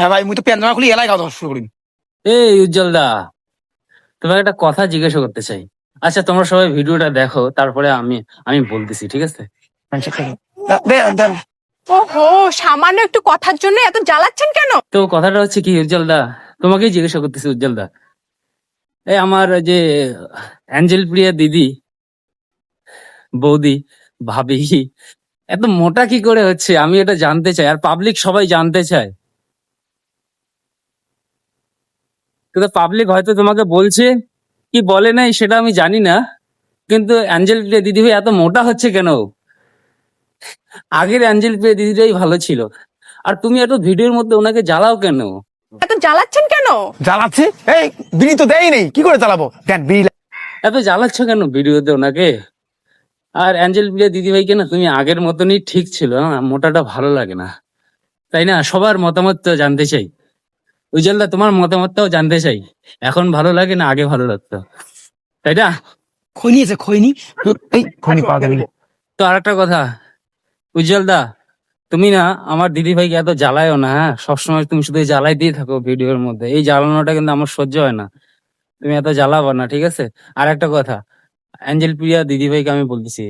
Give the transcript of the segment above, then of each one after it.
হ্যাঁ ভাই মুই তো প্যান জামা খুলি এলাই খাওয়া দাওয়া শুরু করি এই উজ্জ্বল দা তোমাকে একটা কথা জিজ্ঞাসা করতে চাই। আচ্ছা তোমরা সবাই ভিডিওটা দেখো তারপরে আমি আমি বলতেছি ঠিক আছে? ওহো সামান্য একটু কথার জন্য এত জ্বালাচ্ছেন কেন? তো কথাটা হচ্ছে কি উজ্জ্বল দা তোমাকেই জিজ্ঞাসা করতেছি উজ্জ্বল দা এই আমার যে অ্যাঞ্জেল প্রিয়া দিদি বৌদি ভাবি এত মোটা কি করে হচ্ছে? আমি এটা জানতে চাই আর পাবলিক সবাই জানতে চায়। কিন্তু পাবলিক হয়তো তোমাকে বলছে কি বলে নাই সেটা আমি জানি না কিন্তু অ্যাঞ্জেল প্রিয়া দিদি ভাই এত মোটা হচ্ছে কেন? আগের অ্যাঞ্জেল প্রিয়া দিদিটাই ভালো ছিল আর তুমি এত ভিডিওর মধ্যে ওনাকে জ্বালাও কেন? এত জ্বালাচ্ছেন কেন? জ্বালাচ্ছে? এই বিড়ি তো দেয় নেই কি করে চালাবো দেন বিড়ি এত জ্বালাচ্ছ কেন ভিডিওতে ওনাকে? আর অ্যাঞ্জেল প্রিয়া দিদি ভাইকে না তুমি আগের মতনই ঠিক ছিল না? মোটাটা ভালো লাগে না। তাই না? সবার মতামত তো জানতে চাই। উজ্জ্বলদা তোমার মতামতটাও জানতে চাই। এখন ভালো লাগে না আগে ভালো লাগতো? তাই না? খৈনি আছে খৈনি এই খৈনি পাওয়া গেল তো আরেকটা কথা। উজ্জ্বল দা তুমি না আমার দিদি ভাইকে এত জ্বালায়ও না হ্যাঁ? সবসময় তুমি শুধু জ্বালাই দিয়ে থাকো ভিডিওর মধ্যে। এই জ্বালানোটা কিন্তু আমার সহ্য হয় না। তুমি এত জ্বালাবো না ঠিক আছে? আর একটা কথা। অ্যাঞ্জেল প্রিয়া দিদি ভাইকে আমি বলতেছি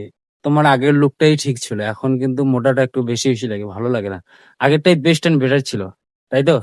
তোমার আগের লুকটাই ঠিক ছিল এখন কিন্তু মোটাটা একটু বেশি বেশি লাগে ভালো লাগে না। আগেরটাই বেস্ট অ্যান্ড বেটার ছিল তাই তো?